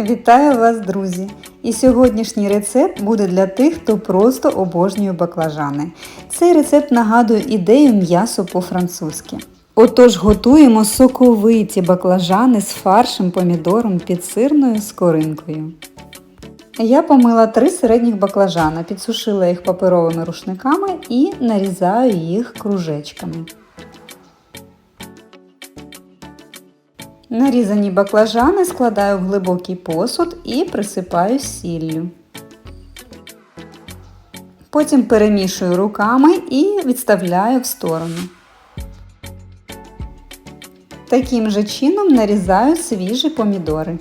Вітаю вас, друзі! І сьогоднішній рецепт буде для тих, хто просто обожнює баклажани. Цей рецепт нагадує ідею м'ясо по-французьки. Отож готуємо соковиті баклажани з фаршем помідором під сирною скоринкою. Я помила три середніх баклажана, підсушила їх паперовими рушниками і нарізаю їх кружечками. Нарізані баклажани складаю в глибокий посуд і присипаю сіллю. Потім перемішую руками і відставляю в сторону. Таким же чином нарізаю свіжі помідори.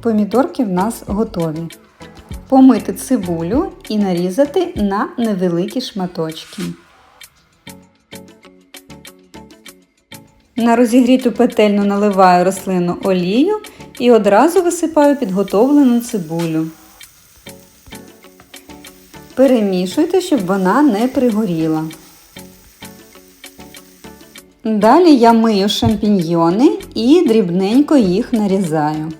Помідорки в нас готові. Помити цибулю і нарізати на невеликі шматочки. На розігріту петельну наливаю рослинну олію і одразу висипаю підготовлену цибулю. Перемішуйте, щоб вона не пригоріла. Далі я мию шампіньйони і дрібненько їх нарізаю.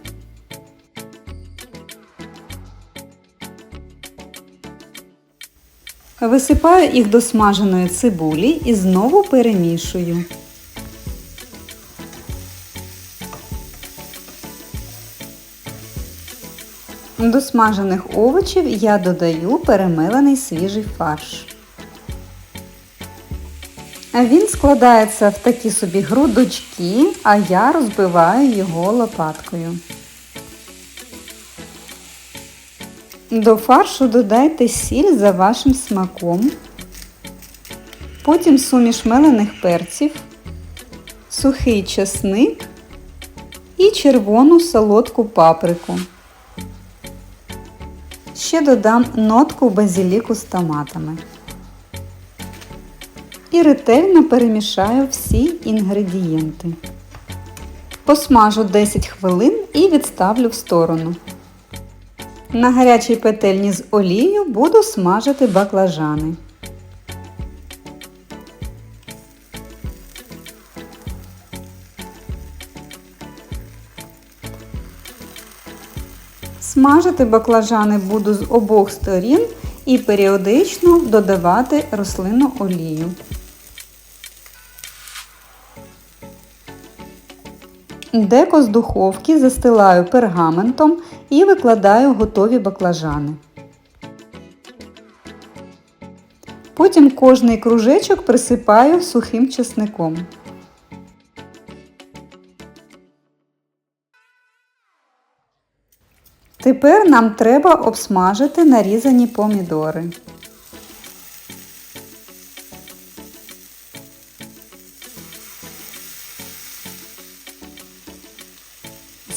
Висипаю їх до смаженої цибулі і знову перемішую. До смажених овочів я додаю перемелений свіжий фарш. Він складається в такі собі грудочки, а я розбиваю його лопаткою. До фаршу додайте сіль за вашим смаком, потім суміш мелених перців, сухий чесник і червону солодку паприку. Ще додам нотку базіліку з томатами. І ретельно перемішаю всі інгредієнти. Посмажу 10 хвилин і відставлю в сторону. На гарячій петельні з олією буду смажити баклажани. Смажити баклажани буду з обох сторін і періодично додавати рослинну олію. Деко з духовки застилаю пергаментом і викладаю готові баклажани. Потім кожний кружечок присипаю сухим чесником. Тепер нам треба обсмажити нарізані помідори.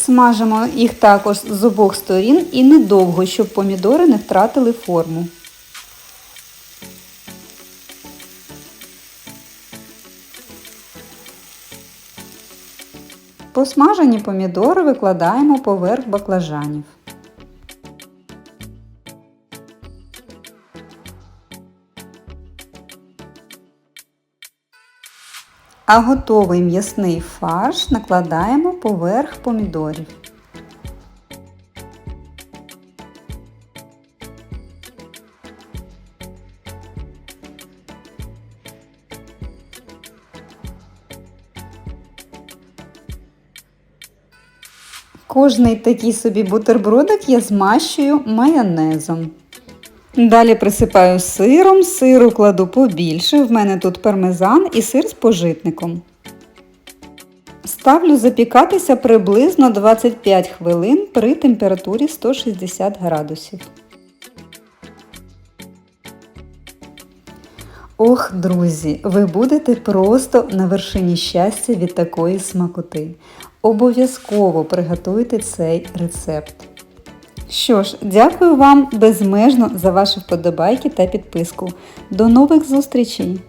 Смажимо їх також з обох сторін і недовго, щоб помідори не втратили форму. Посмажені помідори викладаємо поверх баклажанів. А готовий м'ясний фарш накладаємо поверх помідорів. Кожний такий собі бутербродик я змащую майонезом. Далі присипаю сиром, сиру кладу побільше, в мене тут пармезан і сир з пожитником. Ставлю запікатися приблизно 25 хвилин при температурі 160 градусів. Ох, друзі, ви будете просто на вершині щастя від такої смакоти. Обов'язково приготуйте цей рецепт. Що ж, дякую вам безмежно за ваші вподобайки та підписку. До нових зустрічей!